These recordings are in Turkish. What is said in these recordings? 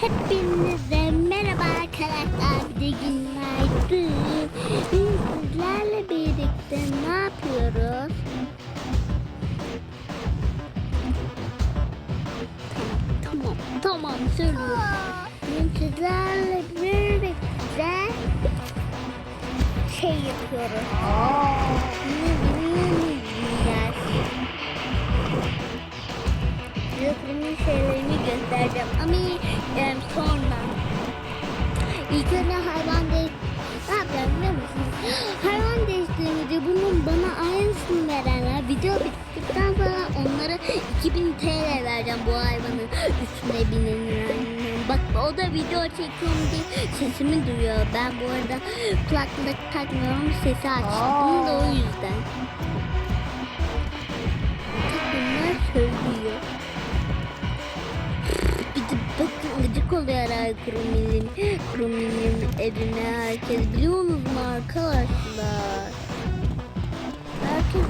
Hepinize merhaba arkadaşlar. Bir de günaydın. Biz sizlerle birlikte ne yapıyoruz? Tamam, tamam, tamam söylüyorum. Biz sizlerle birlikte şey yapıyoruz. Ne Filmin şeylerini göstereceğim ama e, sonra. İlk önce hayvan değiş... Ne yapacağım biliyor musunuz? Hayvan değiştirmeci bunun bana aynısını verenler video bittikten sonra onlara 2000 TL vereceğim bu hayvanın üstüne binenlerden. Bak o da video çekiyorum diye sesimi duyuyor. Ben bu arada kulaklık takmıyorum sesi açtım da o yüzden. Bunlar söylüyor. Oluyor herhalde Kurumi'nin evine herkes biliyor musunuz arkadaşlar? Herkes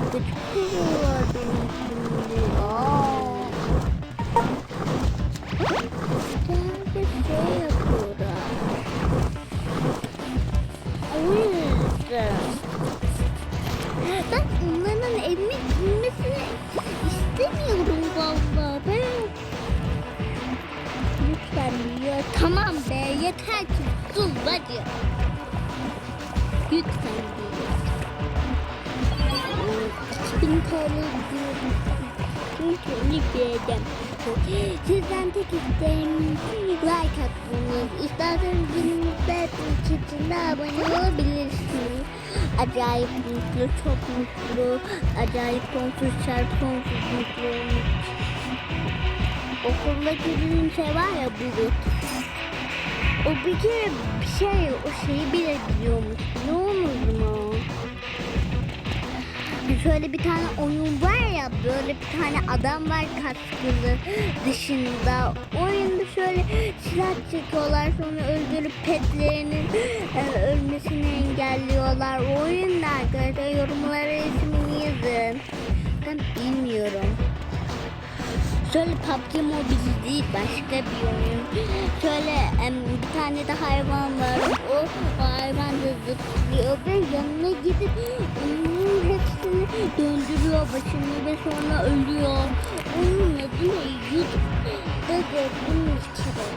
oluyorlar benim Kurumi'nin. Aa. Herkes şey yapıyorlar. O. Ben onların evime girmesini istemiyorum vallahi. Tamam be yeter ki sus hadi. Lütfen diyor. 2000 TL diyorum. Çünkü vereceğim. Sizden tek isteğim like atmanız. İsterseniz günümüzde çiftinde abone olabilirsiniz. Acayip mutlu, çok mutlu. Acayip sonsuz çarp sonsuz mutlu. Okulda girdiğim şey var ya bulut. O bir kere bir şey, o şeyi bile biliyormuş. Olur mu? Şöyle bir tane oyun var ya böyle bir tane adam var kaskılı dışında. Oyunda şöyle silah çekiyorlar sonra öldürüp petlerinin e, ölmesini engelliyorlar. O oyunda arkadaşlar yorumlara ismini yazın. Ben bilmiyorum. Şöyle PUBG Mobile değil başka bir oyun. Şöyle bir tane de hayvan var. O, hayvan da zıplıyor ve yanına gidip onun hepsini döndürüyor başını ve sonra ölüyor. Onun adı ne? YouTube'da gördüm bir kere.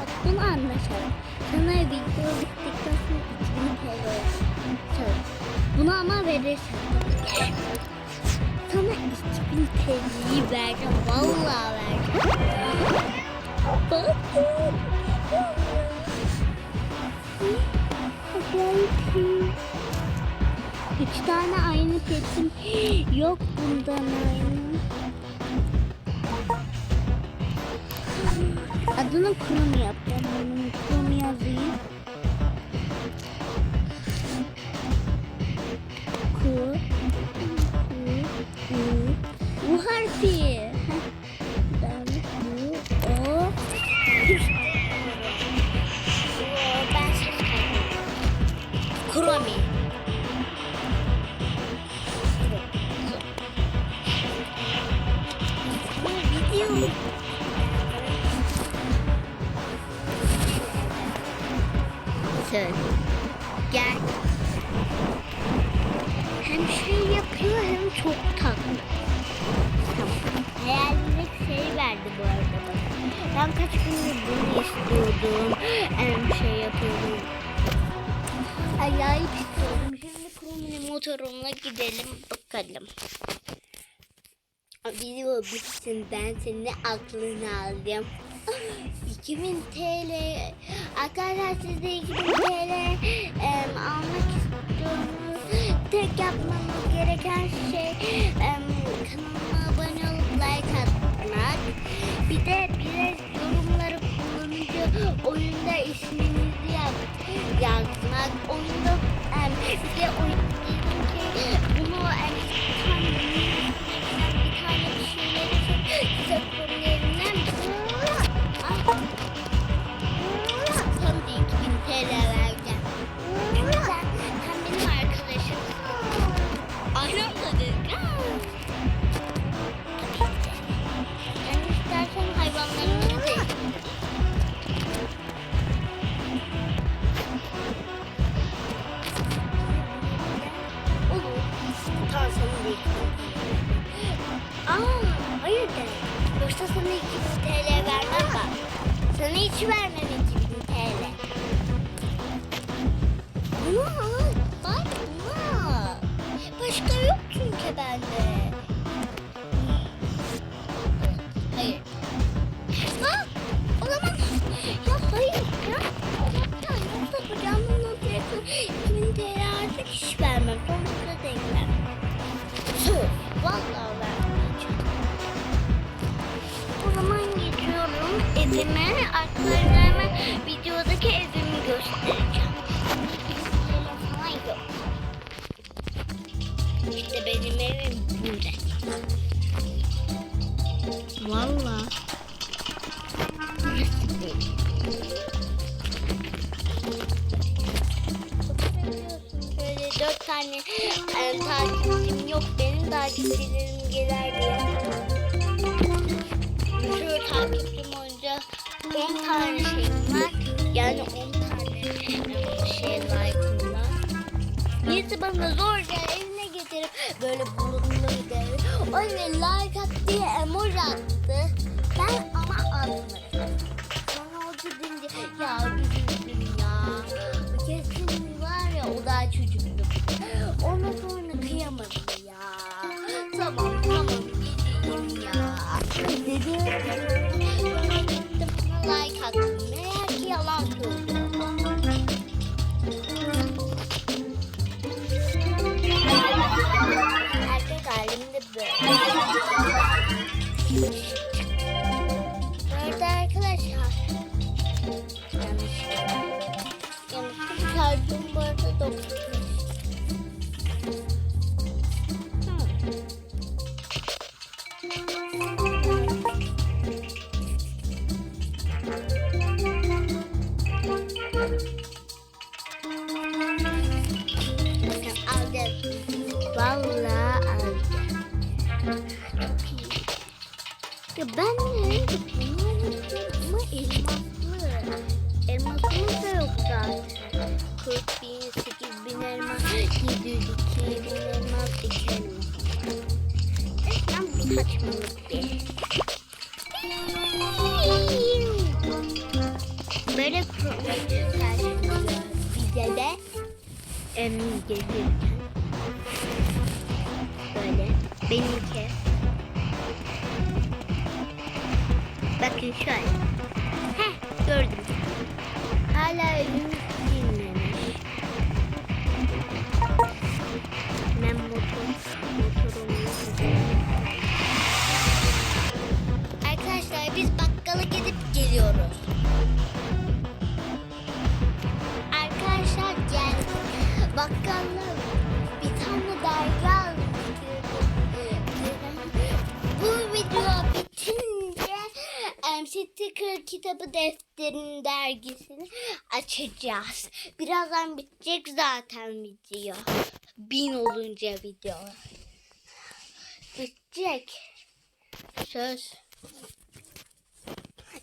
Bak bunu anlaşalım. Sana video bittikten sonra 2000 TL. Bunu ama verirsen. Sana 2000 TL'yi vereceğim. Vallahi vereceğim. Bakın. Üç tane aynı setim yok bundan aynı. Adını Krum yapacağım. Benim Krum yazayım. Ku. Heh. Ben U. O. Ben ses Kromi. Video. Bakalım. Video bitsin ben senin aklını aldım. 2000 TL arkadaşlar siz de 2000 TL em, almak istiyorsunuz. Tek yapmamız gereken şey em, kanalıma abone olup like atmak. Bir de biraz yorumları kullanıcı oyunda isminizi yaz, yazmak. Oyunda em, bir de oyun nerede? Yoksa sana 2000 TL vermem bak. Sana hiç vermem 2000 TL. Ama bak buna. Başka yok çünkü bende. Evime. Arkadaşlarıma videodaki evimi göstereceğim. İşte benim evim burada. Valla. Böyle dört tane e, takipçim yok. Benim takipçilerim gelir diye. Sürü takipçim 10 tane şeyim var. Yani 10 tane şey like'ım var. Birisi bana zorla evine getirip böyle bulutları gelir. Anne like at diye emoji attı. Ben ama atmadım. Sonra o gidince ya üzüldüm ya. Kesin var ya o daha çocuktu. Bakın aldım. Vallahi aldım. Ya ben bunu ama elmaslı. Elmasımız da yok zaten. 40 bin, 8 bin elmas, 702 bin elmas, 2 elmas. Resmen bu saçmalık bize de gelirken. Böyle benimki. Bakın şöyle. Heh gördüm. Hala evim silmemiş. Ben motor, motorumu Arkadaşlar biz bakkala gidip geliyoruz. Sticker kitabı defterinin dergisini açacağız. Birazdan bitecek zaten video. Bin olunca video. Bitecek. Söz.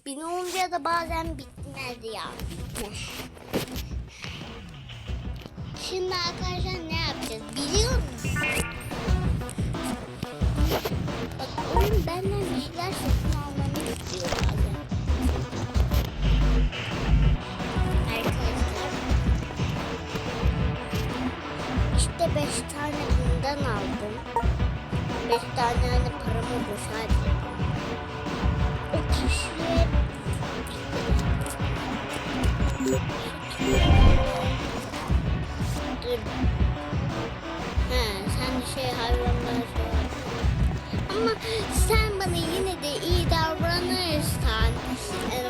Bin olunca da bazen bitmez ya. Şimdi arkadaşlar ne yapacağız biliyor musunuz? Bak oyun benden bir şeyler satın İşte beş tane bundan aldım. Beş tane hani paramı boşa. O kişiye Dur. Ha, sen şey hayvanlar şey. Ama sen bana yine de iyi davranırsan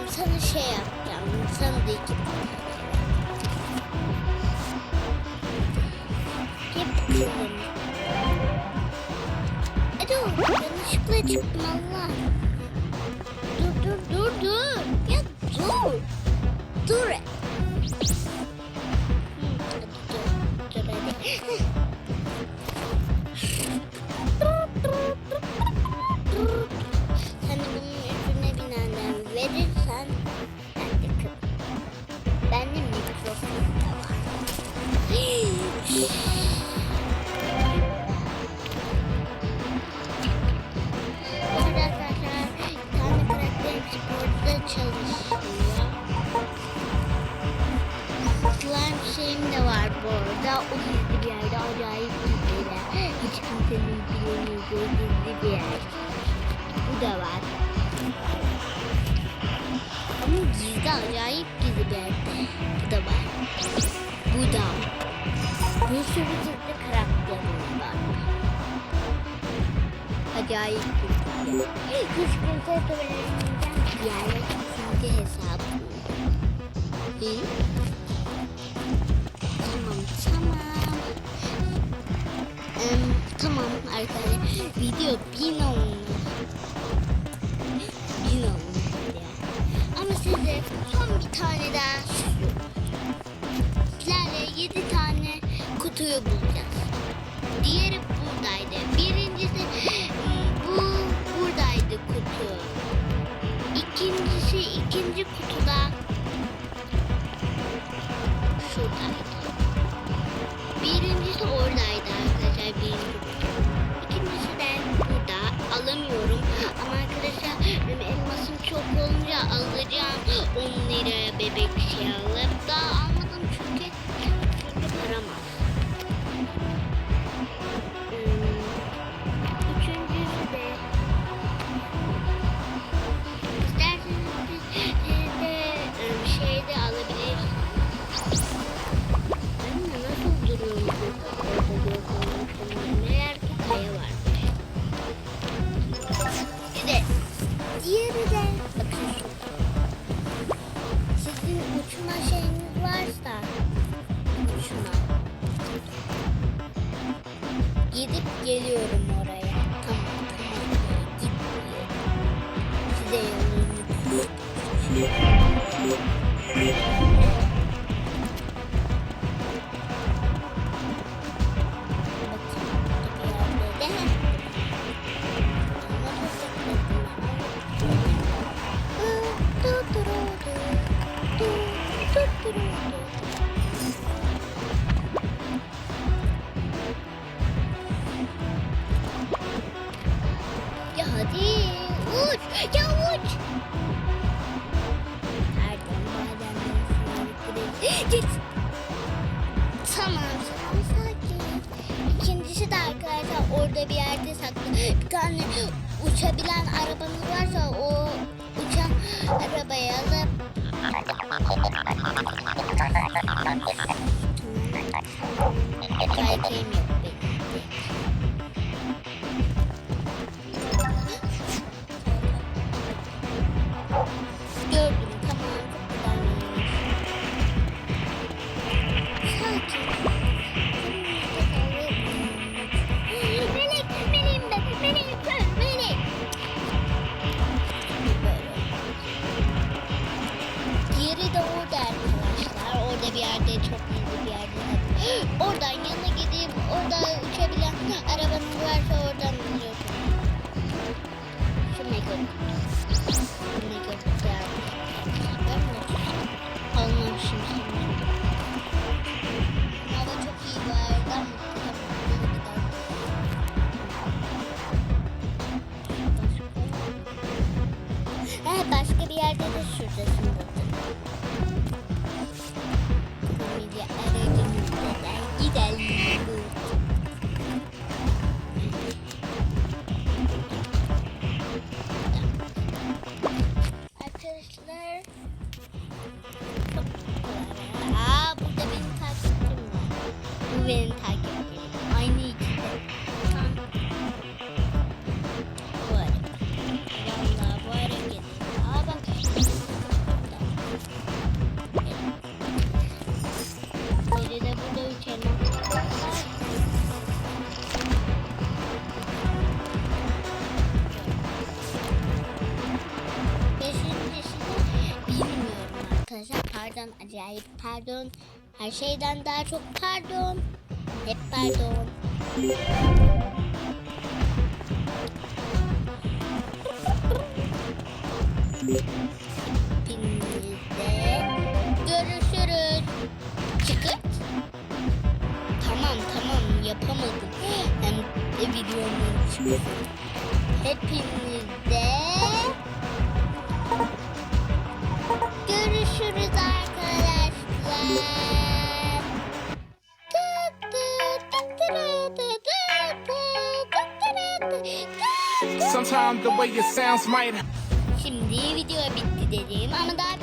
sana şey yapacağım. Sana da iki Gel E dur, yanlışlıkla çıktım Allah. Dur dur dur dur. Ya. Dur. Dur, bilemeyeceği gizli bir yer. Bu da var. Ama gizli acayip bir yerde. Bu da var. Bu da. Bir sürü gizli karakterimiz var. Acayip gizli. Hiç kimse söylemeyeceğim. Yani ikinci hesabım. İyi. Arkadaşlar. Video bin olmuş. Bin olmuş. Ama size son bir tane daha söylüyorum. Sizlerle yedi tane kutuyu bulacağız. Diğeri buradaydı. Birincisi bu buradaydı kutu. İkincisi ikinci kutuda şuradaydı. Birincisi oradaydı arkadaşlar. Birinci kutu. Alacağım. 10 liraya bebek şey alıp daha geliyorum arabayı alıp Kaykayım yok Oradan yanına gideyim. Orada uçabilen arabanız varsa oradan alıyorsun. Şu mega. Şu mega güzel. Ben sanırım. Hava çok iyi bu başka bir yerde de şuradasın acayip pardon. Her şeyden daha çok pardon. Hep pardon. Hepinizde görüşürüz. Çıkıt. Tamam tamam yapamadım. Hem de videonun çıkıt. Hepinizde Şimdi video bitti dedim ama daha